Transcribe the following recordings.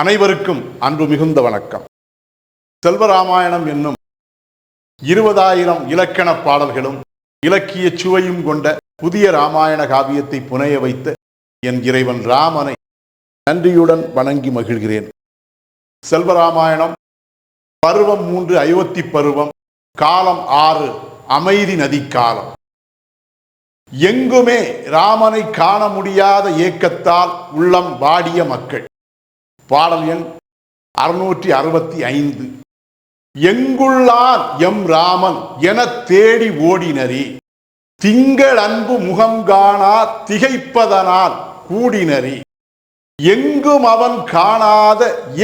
அனைவருக்கும் அன்பு மிகுந்த வணக்கம். செல்வராமாயணம் என்னும் இருபதாயிரம் இலக்கண பாடல்களும் இலக்கிய சுவையும் கொண்ட புதிய ராமாயண காவியத்தை புனைய வைத்த என் இறைவன் ராமனை நன்றியுடன் வணங்கி மகிழ்கிறேன். செல்வராமாயணம் பருவம் மூன்று அயோத்தி பருவம் காலம் ஆறு அமைதி நதி காலம். எங்குமே ராமனை காண முடியாத ஏக்கத்தால் உள்ளம் வாடிய மக்கள். பாடல் எண் அறுநூற்றி அறுபத்தி ஐந்து. எங்குள்ளார் எம் ராமன் என தேடி ஓடினரே திங்கள் அன்பு முகம் காணா திகைப்பதனால் கூடினரே எங்கும் அவன் காணாத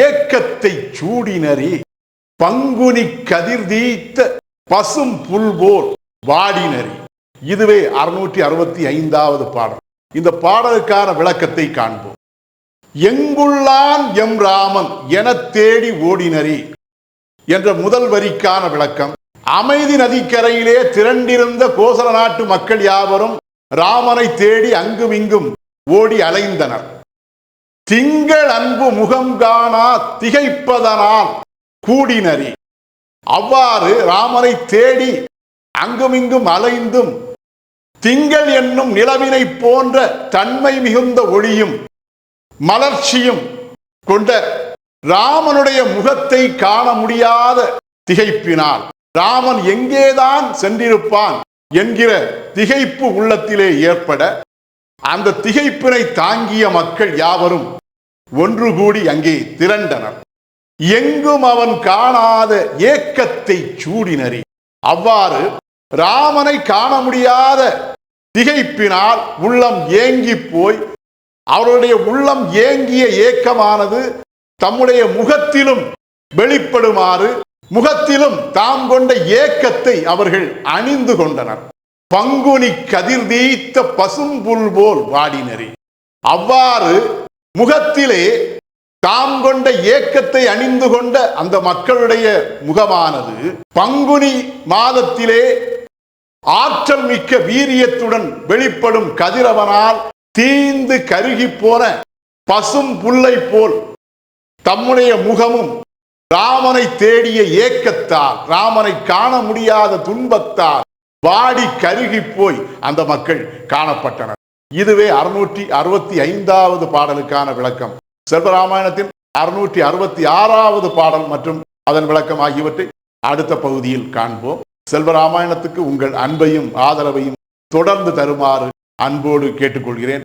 ஏக்கத்தை சூடினரே பங்குனி கதிர்தீத்த பசும் புல்போல் வாடினரே. இதுவே அறுநூற்றி அறுபத்தி ஐந்தாவது பாடல். இந்த பாடலுக்கான விளக்கத்தை காண்போம். எங்குள்ளான் எம் ராமன் என தேடி ஓடினரி என்ற முதல் வரிக்கான விளக்கம். அமைதி நதிக்கரையிலே திரண்டிருந்த கோசல நாட்டு மக்கள் யாவரும் ராமனை தேடி அங்கும் இங்கும் ஓடி அலைந்தனர். திங்கள் அன்பு முகம் காணா திகைப்பதனால் கூடினரி. அவ்வாறு ராமனை தேடி அங்குமிங்கும் அலைந்தும் திங்கள் என்னும் நிலவினை போன்ற தன்மை மிகுந்த ஒளியும் மலர்ச்சியும் கொண்ட ராமனுடைய முகத்தை காண முடியாத திகைப்பினால் ராமன் எங்கேதான் சென்றிருப்பான் என்கிற திகைப்பு உள்ளத்திலே ஏற்பட அந்த திகைப்பினை தாங்கிய மக்கள் யாவரும் ஒன்று கூடி அங்கே திரண்டனர். எங்கும் அவன் காணாத ஏக்கத்தை சூடினரே. அவ்வாறு ராமனை காண முடியாத திகைப்பினால் உள்ளம் ஏங்கி போய் அவருடைய உள்ளம் ஏங்கிய ஏக்கமானது தம்முடைய முகத்திலும் வெளிப்படுமாறு முகத்திலும் தாம் கொண்ட ஏக்கத்தை அவர்கள் அணிந்து கொண்டனர். பங்குனி கதிர் கதிர்தீத்த பசும்புல் போல் வாடினரே. அவ்வாறு முகத்திலே தாம் கொண்ட ஏக்கத்தை அணிந்து கொண்ட அந்த மக்களுடைய முகமானது பங்குனி மாதத்திலே ஆற்றல் மிக்க வீரியத்துடன் வெளிப்படும் கதிரவனால் தீந்து கருகி போன பசும் புல்லை போல் தம்முடைய முகமும் ராமனை தேடிய ஏக்கத்தால் ராமனை காண முடியாத துன்பத்தால் வாடி கருகி போய் அந்த மக்கள் காணப்பட்டனர். இதுவே அறுநூற்றி அறுபத்தி ஐந்தாவது பாடலுக்கான விளக்கம். செல்வராமாயணத்தின் அறுநூற்றி அறுபத்தி ஆறாவது பாடல் மற்றும் அதன் விளக்கம் ஆகியவற்றை அடுத்த பகுதியில் காண்போம். செல்வராமாயணத்துக்கு உங்கள் அன்பையும் ஆதரவையும் தொடர்ந்து தருமாறு அன்போடு கேட்டுக்கொள்கிறேன்.